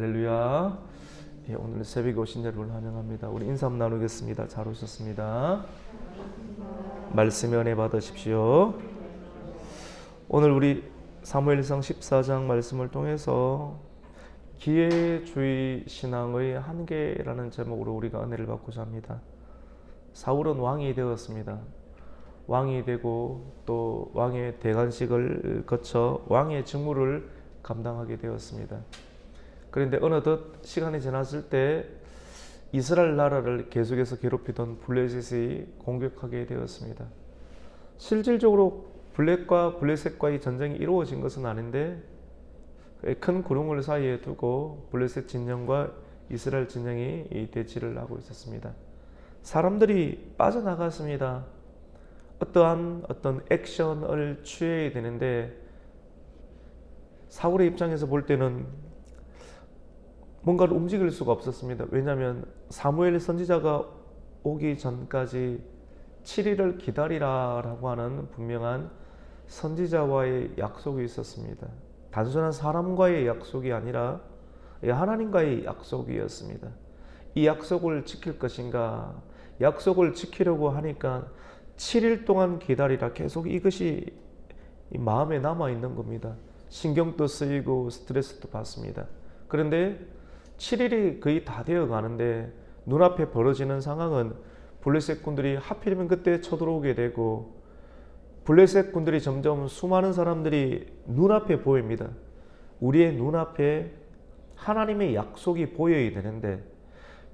할렐루야. 예, 오늘 새벽에 오신 여러분을 환영합니다. 우리 인사 나누겠습니다. 잘 오셨습니다. 말씀 연애 받으십시오. 오늘 우리 사무엘상 14장 말씀을 통해서 기회주의 신앙의 한계라는 제목으로 우리가 은혜를 받고자 합니다. 사울은 왕이 되었습니다. 왕이 되고 또 왕의 대관식을 거쳐 왕의 직무를 감당하게 되었습니다. 그런데 어느덧 시간이 지났을 때 이스라엘 나라를 계속해서 괴롭히던 블레셋이 공격하게 되었습니다. 실질적으로 블랙과 블레셋과의 전쟁이 이루어진 것은 아닌데 큰 구름을 사이에 두고 블레셋 진영과 이스라엘 진영이 이 대치를 하고 있었습니다. 사람들이 빠져나갔습니다. 어떠한 어떤 액션을 취해야 되는데 사울의 입장에서 볼 때는 뭔가를 움직일 수가 없었습니다. 왜냐하면 사무엘 선지자가 오기 전까지 7일을 기다리라라고 하는 분명한 선지자와의 약속이 있었습니다. 단순한 사람과의 약속이 아니라 하나님과의 약속이었습니다. 이 약속을 지킬 것인가? 약속을 지키려고 하니까 7일 동안 기다리라 계속 이것이 마음에 남아 있는 겁니다. 신경도 쓰이고 스트레스도 받습니다. 그런데 7일이 거의 다 되어 가는데 눈앞에 벌어지는 상황은 블레셋 군들이 하필이면 그때 쳐들어오게 되고 블레셋 군들이 점점 수많은 사람들이 눈앞에 보입니다. 우리의 눈앞에 하나님의 약속이 보여야 되는데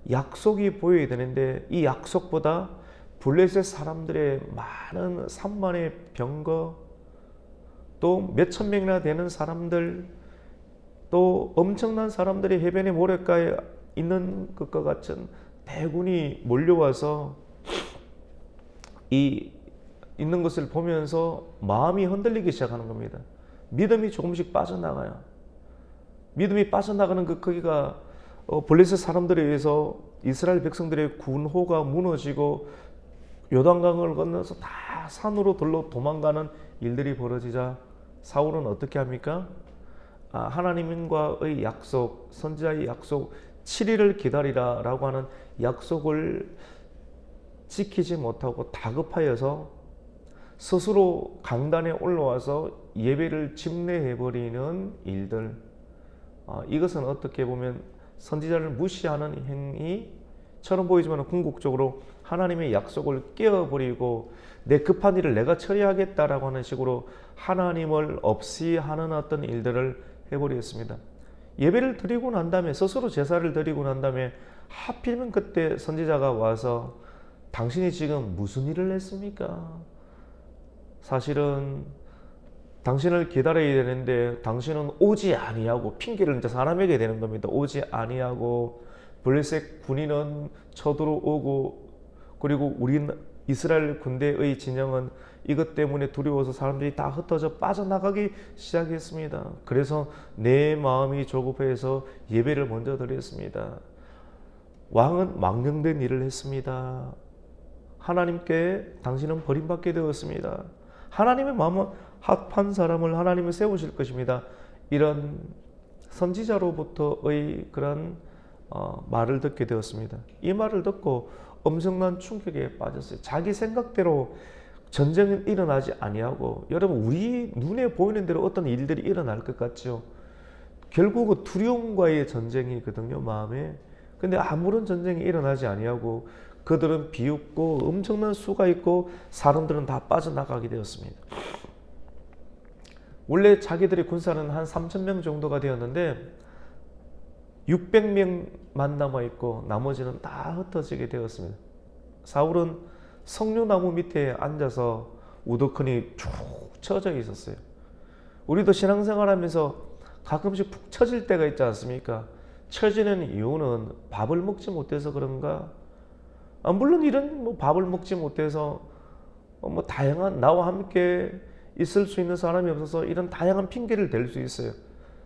약속이 보여야 되는데 이 약속보다 블레셋 사람들의 많은 3만의 병거 또 몇천 명이나 되는 사람들 또 엄청난 사람들이 해변의 모래가에 있는 것과 같은 대군이 몰려와서 이 있는 것을 보면서 마음이 흔들리기 시작하는 겁니다. 믿음이 조금씩 빠져나가요. 믿음이 빠져나가는 그 크기가 어, 블레셋 사람들에 의해서 이스라엘 백성들의 군호가 무너지고 요단강을 건너서 다 산으로 들러 도망가는 일들이 벌어지자 사울은 어떻게 합니까? 아, 하나님과의 약속, 선지자의 약속, 7일을 기다리라라고 하는 약속을 지키지 못하고 다급하여서 스스로 강단에 올라와서 예배를 집례해 버리는 일들. 아, 이것은 어떻게 보면 선지자를 무시하는 행위처럼 보이지만 궁극적으로 하나님의 약속을 깨어버리고 내 급한 일을 내가 처리하겠다라고 하는 식으로 하나님을 없이 하는 어떤 일들을 해버렸습니다. 예배를 드리고 난 다음에 스스로 제사를 드리고 난 다음에 하필이면 그때 선지자가 와서 당신이 지금 무슨 일을 했습니까? 사실은 당신을 기다려야 되는데 당신은 오지 아니하고 핑계를 이제 사람에게 되는 겁니다. 오지 아니하고 블레셋 군인은 쳐들어오고 그리고 우리 이스라엘 군대의 진영은 이것 때문에 두려워서 사람들이 다 흩어져 빠져나가기 시작했습니다. 그래서 내 마음이 조급해서 예배를 먼저 드렸습니다. 왕은 망령된 일을 했습니다. 하나님께 당신은 버림받게 되었습니다. 하나님의 마음은 합한 사람을 하나님을 세우실 것입니다. 이런 선지자로부터의 그런 어, 말을 듣게 되었습니다. 이 말을 듣고 엄청난 충격에 빠졌어요. 자기 생각대로 전쟁은 일어나지 아니하고 여러분 우리 눈에 보이는 대로 어떤 일들이 일어날 것 같죠. 결국은 두려움과의 전쟁이거든요, 마음에. 근데 아무런 전쟁이 일어나지 아니하고 그들은 비웃고 엄청난 수가 있고 사람들은 다 빠져나가게 되었습니다. 원래 자기들의 군사는 한 3천 명 정도가 되었는데 600명만 남아 있고 나머지는 다 흩어지게 되었습니다. 사울은 석류나무 밑에 앉아서 우두커니 쭉 처져 있었어요. 우리도 신앙생활 하면서 가끔씩 푹 처질 때가 있지 않습니까? 처지는 이유는 밥을 먹지 못해서 그런가? 아, 물론 이런 뭐 밥을 먹지 못해서 뭐 다양한 나와 함께 있을 수 있는 사람이 없어서 이런 다양한 핑계를 댈 수 있어요.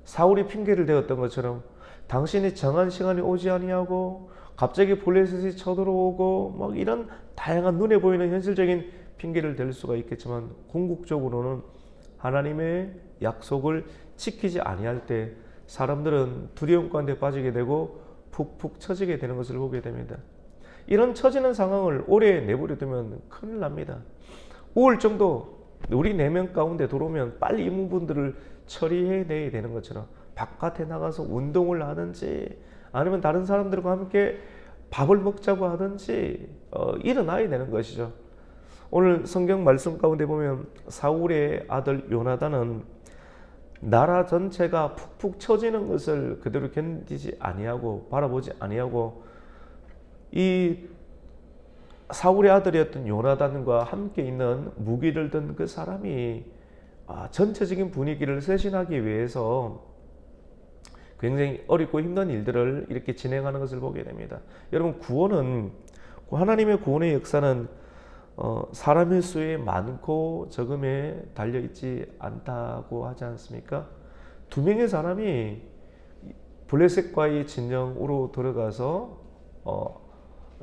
사울이 핑계를 대었던 것처럼 당신이 정한 시간이 오지 아니하고 갑자기 블레셋이 쳐들어오고 막 이런 다양한 눈에 보이는 현실적인 핑계를 댈 수가 있겠지만 궁극적으로는 하나님의 약속을 지키지 아니할 때 사람들은 두려움 가운데 빠지게 되고 푹푹 처지게 되는 것을 보게 됩니다. 이런 처지는 상황을 오래 내버려 두면 큰일 납니다. 우울증도 우리 내면 가운데 들어오면 빨리 이 부분들을 처리해내야 되는 것처럼 바깥에 나가서 운동을 하든지 아니면 다른 사람들과 함께 밥을 먹자고 하든지 어, 일어나야 되는 것이죠. 오늘 성경 말씀 가운데 보면 사울의 아들 요나단은 나라 전체가 푹푹 처지는 것을 그대로 견디지 아니하고 바라보지 아니하고 이 사울의 아들이었던 요나단과 함께 있는 무기를 든 그 사람이 아, 전체적인 분위기를 쇄신하기 위해서 굉장히 어렵고 힘든 일들을 이렇게 진행하는 것을 보게 됩니다. 여러분 구원은 하나님의 구원의 역사는 어, 사람의 수에 많고 적음에 달려 있지 않다고 하지 않습니까? 두 명의 사람이 블레셋과의 진영으로 들어가서 어,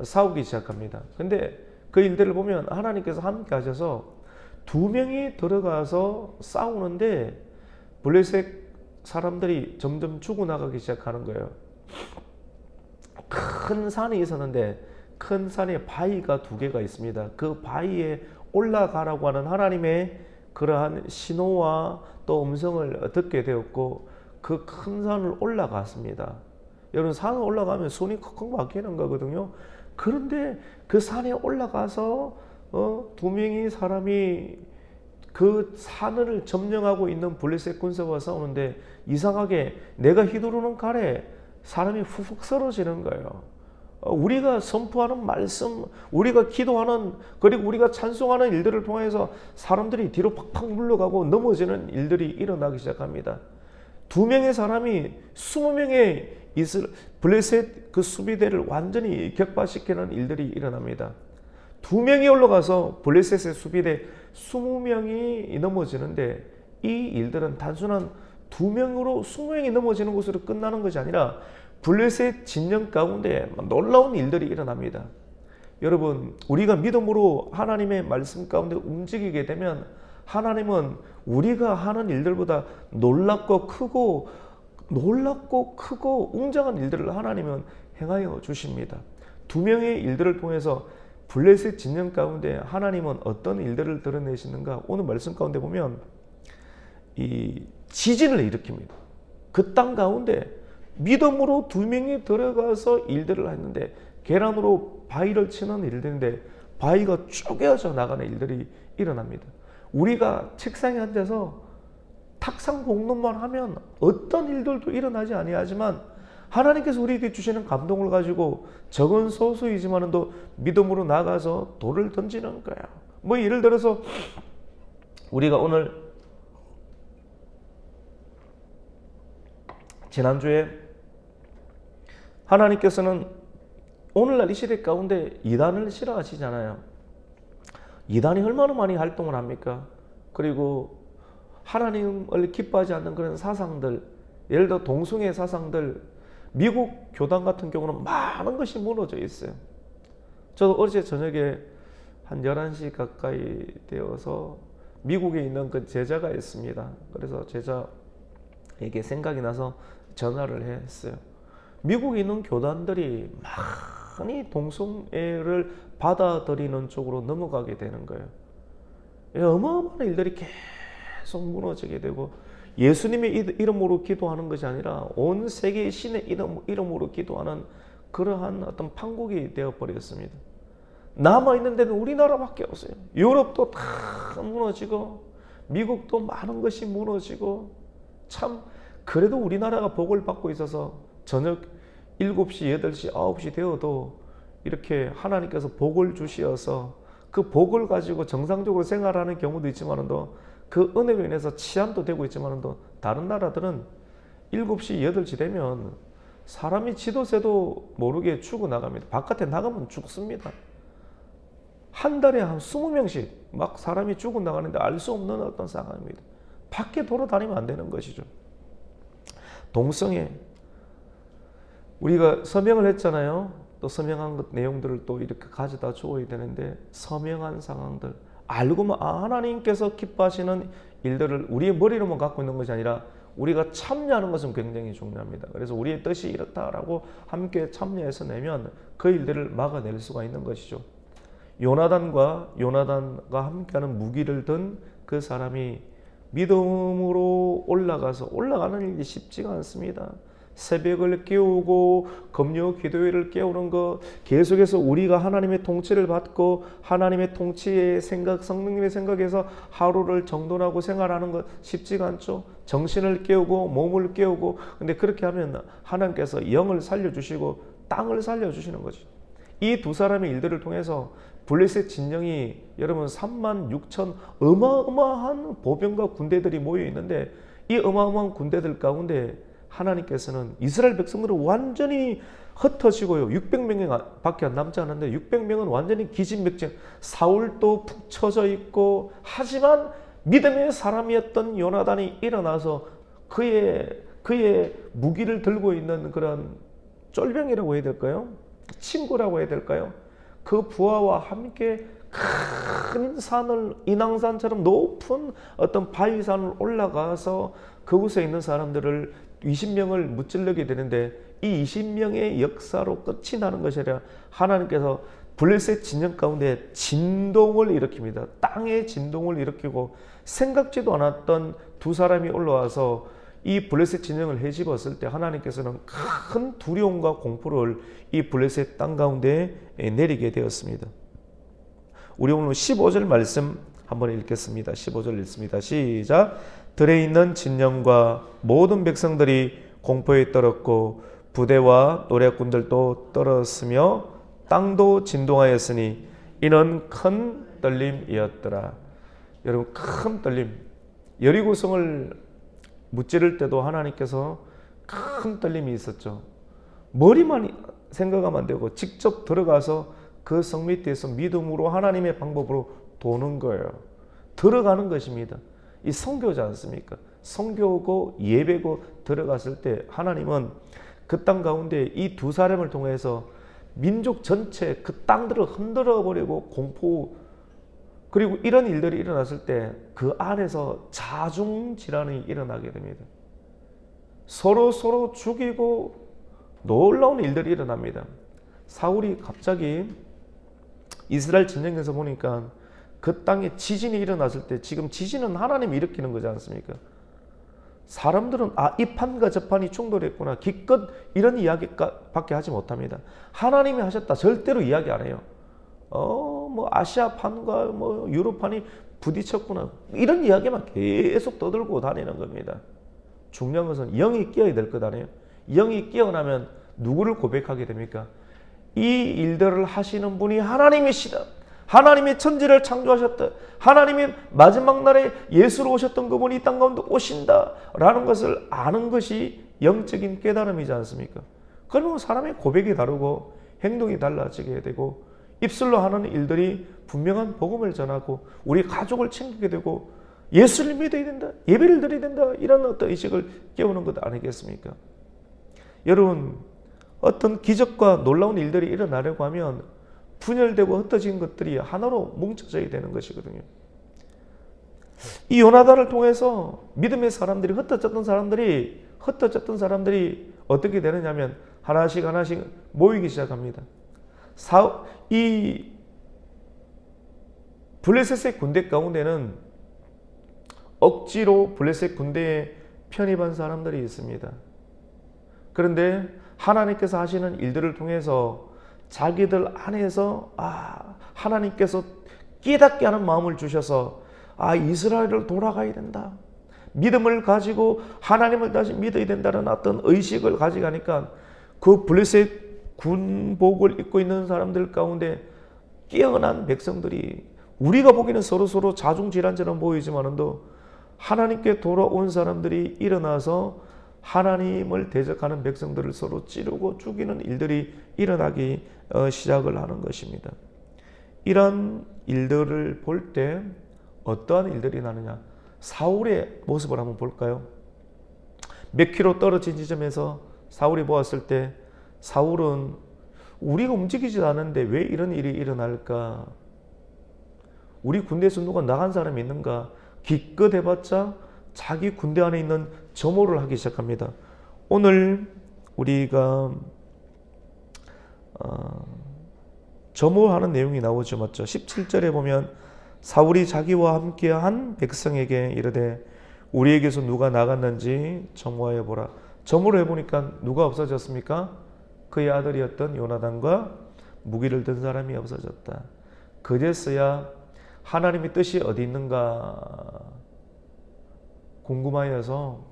싸우기 시작합니다. 근데 그 일들을 보면 하나님께서 함께 하셔서 두 명이 들어가서 싸우는데 블레셋 사람들이 점점 죽어나가기 시작하는 거예요. 큰 산이 있었는데 큰 산에 바위가 두 개가 있습니다. 그 바위에 올라가라고 하는 하나님의 그러한 신호와 또 음성을 듣게 되었고 그 큰 산을 올라갔습니다. 여러분 산을 올라가면 손이 컥컥 막히는 거거든요. 그런데 그 산에 올라가서 어, 두 명의 사람이 그 산을 점령하고 있는 블레셋 군사와 싸우는데 이상하게 내가 휘두르는 칼에 사람이 훅훅 쓰러지는 거예요. 어, 우리가 선포하는 말씀, 우리가 기도하는 그리고 우리가 찬송하는 일들을 통해서 사람들이 뒤로 팍팍 물러가고 넘어지는 일들이 일어나기 시작합니다. 두 명의 사람이 스무 명의 이스라 블레셋 그 수비대를 완전히 격파시키는 일들이 일어납니다. 두 명이 올라가서 블레셋의 수비대 스무 명이 넘어지는데 이 일들은 단순한 두 명으로 스무 명이 넘어지는 것으로 끝나는 것이 아니라 블레셋 진영 가운데 놀라운 일들이 일어납니다. 여러분, 우리가 믿음으로 하나님의 말씀 가운데 움직이게 되면 하나님은 우리가 하는 일들보다 놀랍고 크고 놀랍고 크고 웅장한 일들을 하나님은 행하여 주십니다. 두 명의 일들을 통해서 블레셋 진영 가운데 하나님은 어떤 일들을 드러내시는가? 오늘 말씀 가운데 보면 이 지진을 일으킵니다. 그 땅 가운데 믿음으로 두 명이 들어가서 일들을 했는데 계란으로 바위를 치는 일들인데 바위가 쪼개져 나가는 일들이 일어납니다. 우리가 책상에 앉아서 탁상 공론만 하면 어떤 일들도 일어나지 아니하지만 하나님께서 우리에게 주시는 감동을 가지고 적은 소수이지만은 또 믿음으로 나가서 돌을 던지는 거야. 뭐 예를 들어서 우리가 오늘 지난주에 하나님께서는 오늘날 이 시대 가운데 이단을 싫어하시잖아요. 이단이 얼마나 많이 활동을 합니까? 그리고 하나님을 기뻐하지 않는 그런 사상들, 예를 들어 동성애 사상들, 미국 교단 같은 경우는 많은 것이 무너져 있어요. 저도 어제 저녁에 한 11시 가까이 되어서 미국에 있는 그 제자가 있습니다. 그래서 제자에게 생각이 나서 전화를 했어요. 미국에 있는 교단들이 많이 동성애를 받아들이는 쪽으로 넘어가게 되는 거예요. 어마어마한 일들이 계속 무너지게 되고 예수님의 이름으로 기도하는 것이 아니라 온 세계의 신의 이름, 이름으로 기도하는 그러한 어떤 판국이 되어 버렸습니다. 남아 있는 데는 우리나라밖에 없어요. 유럽도 다 무너지고 미국도 많은 것이 무너지고 참 그래도 우리나라가 복을 받고 있어서 저녁 7시, 8시, 9시 되어도 이렇게 하나님께서 복을 주시어서 그 복을 가지고 정상적으로 생활하는 경우도 있지만도 그 은혜로 인해서 치안도 되고 있지만도 다른 나라들은 7시, 8시 되면 사람이 지도새도 모르게 죽어 나갑니다. 바깥에 나가면 죽습니다. 한 달에 한 20명씩 막 사람이 죽어 나가는데 알 수 없는 어떤 상황입니다. 밖에 돌아다니면 안 되는 것이죠. 동성애. 우리가 서명을 했잖아요. 또 서명한 것 내용들을 또 이렇게 가져다 주어야 되는데 서명한 상황들 알고만 아, 하나님께서 기뻐하시는 일들을 우리의 머리로만 갖고 있는 것이 아니라 우리가 참여하는 것은 굉장히 중요합니다. 그래서 우리의 뜻이 이렇다라고 함께 참여해서 내면 그 일들을 막아낼 수가 있는 것이죠. 요나단과 요나단과 함께하는 무기를 든 그 사람이 믿음으로 올라가서 올라가는 일이 쉽지가 않습니다. 새벽을 깨우고 금요 기도회를 깨우는 것 계속해서 우리가 하나님의 통치를 받고 하나님의 통치의 생각 성령님의 생각에서 하루를 정돈하고 생활하는 것 쉽지가 않죠. 정신을 깨우고 몸을 깨우고 근데 그렇게 하면 하나님께서 영을 살려 주시고 땅을 살려 주시는 거죠. 이두 사람의 일들을 통해서 블레셋 진영이 여러분 3만 6천 어마어마한 보병과 군대들이 모여 있는데 이 어마어마한 군대들 가운데 하나님께서는 이스라엘 백성들을 완전히 흩어지고요. 600명이 밖에 안 남지 않은데 600명은 완전히 기진맥진 사울도 푹 처져 있고 하지만 믿음의 사람이었던 요나단이 일어나서 그의 그의 무기를 들고 있는 그런 쫄병이라고 해야 될까요? 친구라고 해야 될까요? 그 부하와 함께 큰 산을 인왕산처럼 높은 어떤 바위산을 올라가서 그곳에 있는 사람들을 20명을 무찔러게 되는데 이 20명의 역사로 끝이 나는 것이 아니라 하나님께서 블레셋 진영 가운데 진동을 일으킵니다. 땅의 진동을 일으키고 생각지도 않았던 두 사람이 올라와서 이 블레셋 진영을 헤집었을 때 하나님께서는 큰 두려움과 공포를 이 블레셋 땅 가운데 내리게 되었습니다. 우리 오늘 15절 말씀 한번 읽겠습니다. 15절 읽습니다. 시작. 들에 있는 진영과 모든 백성들이 공포에 떨었고 부대와 노략군들도 떨었으며 땅도 진동하였으니 이는 큰 떨림이었더라. 여러분 큰 떨림. 여리고성을 무찌를 때도 하나님께서 큰 떨림이 있었죠. 머리만 생각하면 안 되고 직접 들어가서 그 성 밑에서 믿음으로 하나님의 방법으로 도는 거예요. 들어가는 것입니다. 이 성교지 않습니까? 성교고 예배고 들어갔을 때 하나님은 그 땅 가운데 이 두 사람을 통해서 민족 전체 그 땅들을 흔들어 버리고 공포 그리고 이런 일들이 일어났을 때 그 안에서 자중 질환이 일어나게 됩니다. 서로 서로 죽이고 놀라운 일들이 일어납니다. 사울이 갑자기 이스라엘 진영에서 보니까 그 땅에 지진이 일어났을 때 지금 지진은 하나님이 일으키는 거지 않습니까? 사람들은 아, 이 판과 저 판이 충돌했구나. 기껏 이런 이야기밖에 하지 못합니다. 하나님이 하셨다. 절대로 이야기 안 해요. 어, 뭐 아시아 판과 뭐 유럽 판이 부딪혔구나. 이런 이야기만 계속 떠들고 다니는 겁니다. 중요한 것은 영이 끼어야 될 것 아니에요. 영이 끼어나면 누구를 고백하게 됩니까? 이 일들을 하시는 분이 하나님이시다. 하나님의 천지를 창조하셨다. 하나님의 마지막 날에 예수로 오셨던 그분이 이 땅 가운데 오신다. 라는 것을 아는 것이 영적인 깨달음이지 않습니까? 그러면 사람의 고백이 다르고 행동이 달라지게 되고 입술로 하는 일들이 분명한 복음을 전하고 우리 가족을 챙기게 되고 예수를 믿어야 된다. 예배를 드려야 된다. 이런 어떤 의식을 깨우는 것 아니겠습니까? 여러분, 어떤 기적과 놀라운 일들이 일어나려고 하면 분열되고 흩어진 것들이 하나로 뭉쳐져야 되는 것이거든요. 이 요나단을 통해서 믿음의 사람들이 흩어졌던 사람들이 흩어졌던 사람들이 어떻게 되느냐면 하나씩 하나씩 모이기 시작합니다. 사, 이 블레셋의 군대 가운데는 억지로 블레셋 군대에 편입한 사람들이 있습니다. 그런데 하나님께서 하시는 일들을 통해서 자기들 안에서 아 하나님께서 깨닫게 하는 마음을 주셔서 아 이스라엘을 돌아가야 된다. 믿음을 가지고 하나님을 다시 믿어야 된다는 어떤 의식을 가져가니까 그 블레셋 군복을 입고 있는 사람들 가운데 깨어난 백성들이 우리가 보기에는 서로 서로 자중질환처럼 보이지만도 하나님께 돌아온 사람들이 일어나서 하나님을 대적하는 백성들을 서로 찌르고 죽이는 일들이 일어나기 어, 시작을 하는 것입니다. 이런 일들을 볼 때 어떠한 일들이 나느냐? 사울의 모습을 한번 볼까요? 몇 킬로 떨어진 지점에서 사울이 보았을 때 사울은 우리가 움직이지 않는데 왜 이런 일이 일어날까? 우리 군대에서 누가 나간 사람이 있는가? 기껏 해봤자 자기 군대 안에 있는 점호를 하기 시작합니다. 오늘 우리가 어, 점호하는 내용이 나오죠, 맞죠? 17절에 보면 사울이 자기와 함께한 백성에게 이르되 우리에게서 누가 나갔는지 점호하여 보라. 점호를 해보니까 누가 없어졌습니까? 그의 아들이었던 요나단과 무기를 든 사람이 없어졌다. 그제서야 하나님의 뜻이 어디 있는가 궁금하여서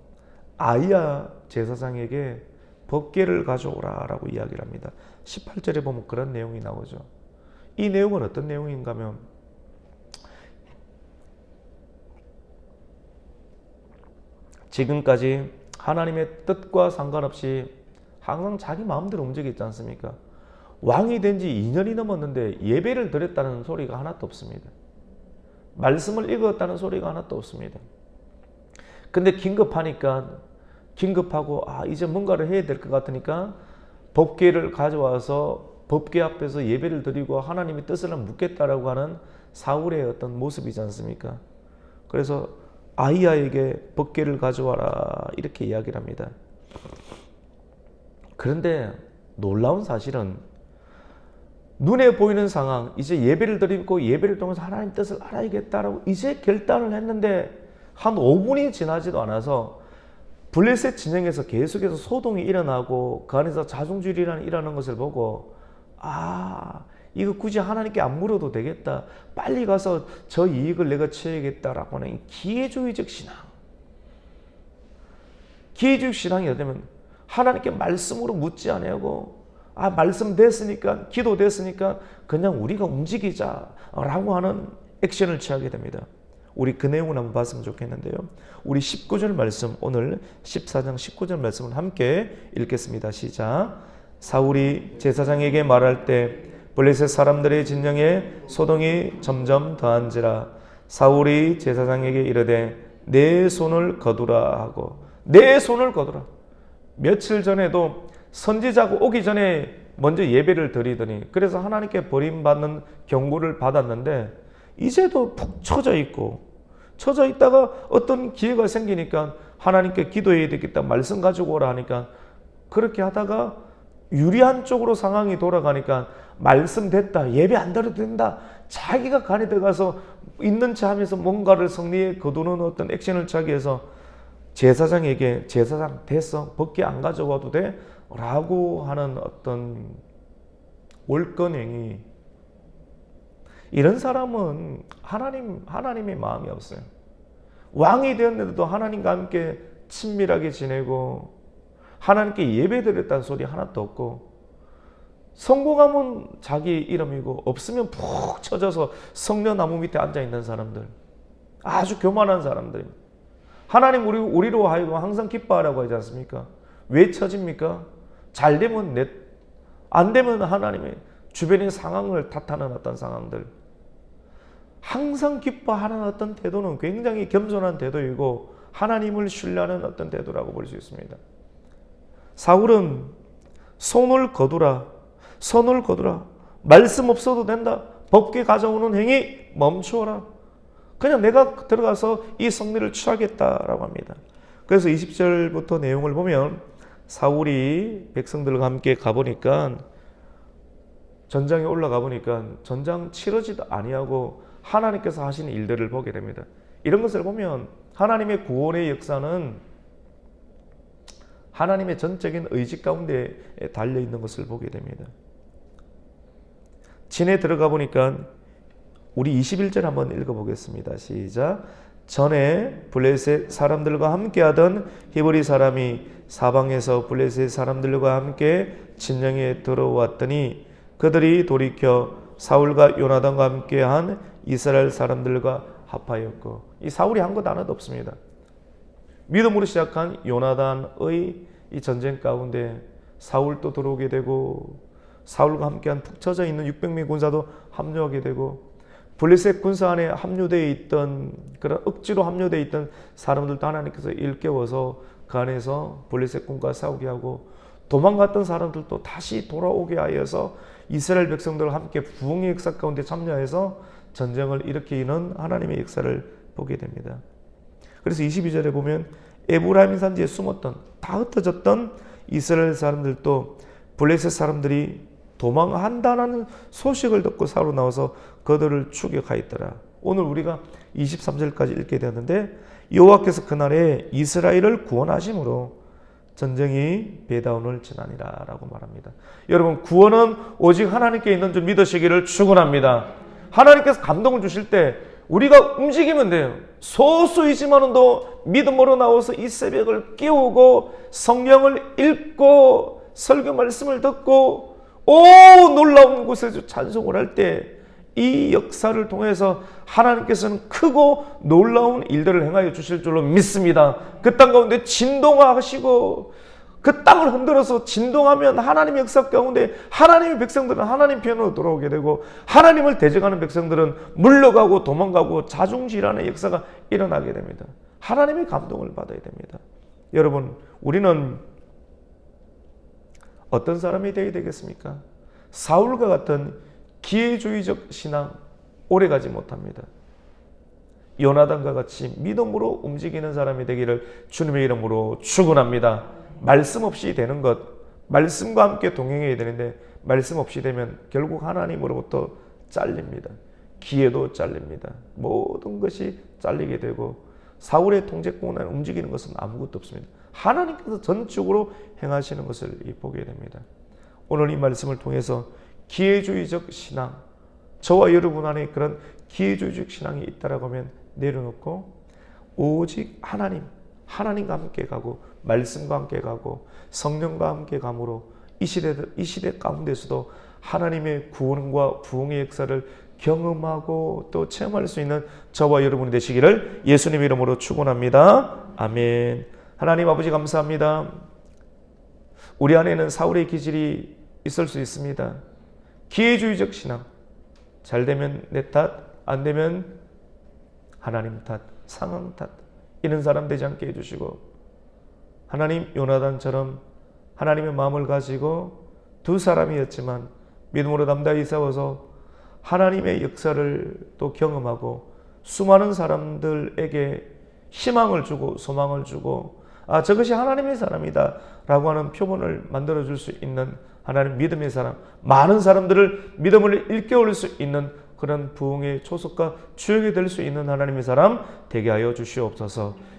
아이야 제사장에게 법궤를 가져오라 라고 이야기를 합니다. 18절에 보면 그런 내용이 나오죠. 이 내용은 어떤 내용인가 하면 지금까지 하나님의 뜻과 상관없이 항상 자기 마음대로 움직였지 않습니까? 왕이 된 지 2년이 넘었는데 예배를 드렸다는 소리가 하나도 없습니다. 말씀을 읽었다는 소리가 하나도 없습니다. 근데 긴급하니까 긴급하고 아 이제 뭔가를 해야 될 것 같으니까 법궤를 가져와서 법궤 앞에서 예배를 드리고 하나님의 뜻을 묻겠다라고 하는 사울의 어떤 모습이지 않습니까? 그래서 아이야에게 법궤를 가져와라 이렇게 이야기를 합니다. 그런데 놀라운 사실은 눈에 보이는 상황, 이제 예배를 드리고 예배를 통해서 하나님 뜻을 알아야겠다라고 이제 결단을 했는데 한 5분이 지나지도 않아서 블레셋 진영에서 계속해서 소동이 일어나고 그 안에서 자중질이라는 일하는 것을 보고 아 이거 굳이 하나님께 안 물어도 되겠다 빨리 가서 저 이익을 내가 취해야겠다라고 하는 기회주의적 신앙 기회주의 신앙이 되면 하나님께 말씀으로 묻지 않고 아 말씀 됐으니까 기도 됐으니까 그냥 우리가 움직이자라고 하는 액션을 취하게 됩니다. 우리 그 내용을 한번 봤으면 좋겠는데요. 우리 19절 말씀 오늘 14장 19절 말씀을 함께 읽겠습니다. 시작. 사울이 제사장에게 말할 때 블레셋 사람들의 진영에 소동이 점점 더한지라 사울이 제사장에게 이르되 내 손을 거두라 하고 내 손을 거두라. 며칠 전에도 선지자가 오기 전에 먼저 예배를 드리더니 그래서 하나님께 버림받는 경고를 받았는데 이제도 푹 처져 있고 처져 있다가 어떤 기회가 생기니까 하나님께 기도해야 되겠다 말씀 가지고 오라 하니까 그렇게 하다가 유리한 쪽으로 상황이 돌아가니까 말씀 됐다 예배 안 드려도 된다 자기가 간에 들어가서 있는 체 하면서 뭔가를 성리에 거두는 어떤 액션을 취하기 위해서 제사장에게 제사장 됐어 벗기 안 가져와도 돼? 라고 하는 어떤 월권행위 이런 사람은 하나님 하나님의 마음이 없어요. 왕이 되었는데도 하나님과 함께 친밀하게 지내고 하나님께 예배드렸다는 소리 하나도 없고 성공하면 자기 이름이고 없으면 푹 쳐져서 성녀나무 밑에 앉아 있는 사람들 아주 교만한 사람들 하나님 우리 우리로 하여금 항상 기뻐하라고 하지 않습니까? 왜 처집니까? 잘 되면 내, 안 되면 하나님의 주변의 상황을 탓하는 어떤 상황들. 항상 기뻐하는 어떤 태도는 굉장히 겸손한 태도이고 하나님을 신뢰하는 어떤 태도라고 볼 수 있습니다. 사울은 손을 거두라. 손을 거두라. 말씀 없어도 된다. 법계 가져오는 행위 멈추어라. 그냥 내가 들어가서 이 성리를 취하겠다라고 합니다. 그래서 20절부터 내용을 보면 사울이 백성들과 함께 가보니까 전장에 올라가 보니까 전장 치러지도 아니하고 하나님께서 하시는 일들을 보게 됩니다. 이런 것을 보면 하나님의 구원의 역사는 하나님의 전적인 의지 가운데 달려 있는 것을 보게 됩니다. 진에 들어가 보니까 우리 21절 한번 읽어 보겠습니다. 시작. 전에 블레셋 사람들과 함께하던 히브리 사람이 사방에서 블레셋 사람들과 함께 진영에 들어왔더니 그들이 돌이켜 사울과 요나단과 함께한 이스라엘 사람들과 합하였고 이 사울이 한 것 하나도 없습니다. 믿음으로 시작한 요나단의 이 전쟁 가운데 사울도 들어오게 되고 사울과 함께한 푹 처져 있는 600명 군사도 합류하게 되고 블레셋 군사 안에 합류되어 있던 그런 억지로 합류되어 있던 사람들도 하나님께서 일깨워서 그 안에서 블레셋 군과 싸우게 하고 도망갔던 사람들도 다시 돌아오게 하여서 이스라엘 백성들과 함께 부흥의 역사 가운데 참여해서 전쟁을 일으키는 하나님의 역사를 보게 됩니다. 그래서 22절에 보면 에브라임 산지에 숨었던 다 흩어졌던 이스라엘 사람들도 블레셋 사람들이 도망한다는 소식을 듣고 사로 나와서 그들을 추격하였더라. 오늘 우리가 23절까지 읽게 되었는데 여호와께서 그날에 이스라엘을 구원하심으로 전쟁이 배다운을 지나니라라고 말합니다. 여러분 구원은 오직 하나님께 있는 줄 믿으시기를 축원합니다. 하나님께서 감동을 주실 때 우리가 움직이면 돼요. 소수이지만도 믿음으로 나와서 이 새벽을 깨우고 성경을 읽고 설교 말씀을 듣고 오 놀라운 곳에서 찬송을 할 때 이 역사를 통해서 하나님께서는 크고 놀라운 일들을 행하여 주실 줄로 믿습니다. 그 땅 가운데 진동하시고 그 땅을 흔들어서 진동하면 하나님의 역사 가운데 하나님의 백성들은 하나님 편으로 돌아오게 되고 하나님을 대적하는 백성들은 물러가고 도망가고 자중질환의 역사가 일어나게 됩니다. 하나님의 감동을 받아야 됩니다. 여러분, 우리는 어떤 사람이 되어야 되겠습니까? 사울과 같은 기회주의적 신앙 오래 가지 못합니다. 요나단과 같이 믿음으로 움직이는 사람이 되기를 주님의 이름으로 축원합니다. 말씀 없이 되는 것, 말씀과 함께 동행해야 되는데 말씀 없이 되면 결국 하나님으로부터 잘립니다. 기회도 잘립니다. 모든 것이 잘리게 되고 사울의 통제권 안에 움직이는 것은 아무것도 없습니다. 하나님께서 전적으로 행하시는 것을 보게 됩니다. 오늘 이 말씀을 통해서 기회주의적 신앙, 저와 여러분 안에 그런 기회주의적 신앙이 있다라고 하면 내려놓고 오직 하나님, 하나님과 함께 가고 말씀과 함께 가고 성령과 함께 감으로 이 시대 이 시대 가운데서도 하나님의 구원과 부흥의 역사를 경험하고 또 체험할 수 있는 저와 여러분이 되시기를 예수님 이름으로 축원합니다. 아멘. 하나님 아버지 감사합니다. 우리 안에는 사울의 기질이 있을 수 있습니다. 기회주의적 신앙. 잘 되면 내 탓, 안 되면 하나님 탓, 상황 탓. 이런 사람 되지 않게 해주시고, 하나님 요나단처럼 하나님의 마음을 가지고 두 사람이었지만 믿음으로 담대히 싸워서 하나님의 역사를 또 경험하고 수많은 사람들에게 희망을 주고 소망을 주고 아 저것이 하나님의 사람이다 라고 하는 표본을 만들어 줄 수 있는 하나님 믿음의 사람 많은 사람들을 믿음을 일깨울 수 있는 그런 부흥의 초석과 주역이 될 수 있는 하나님의 사람 되게 하여 주시옵소서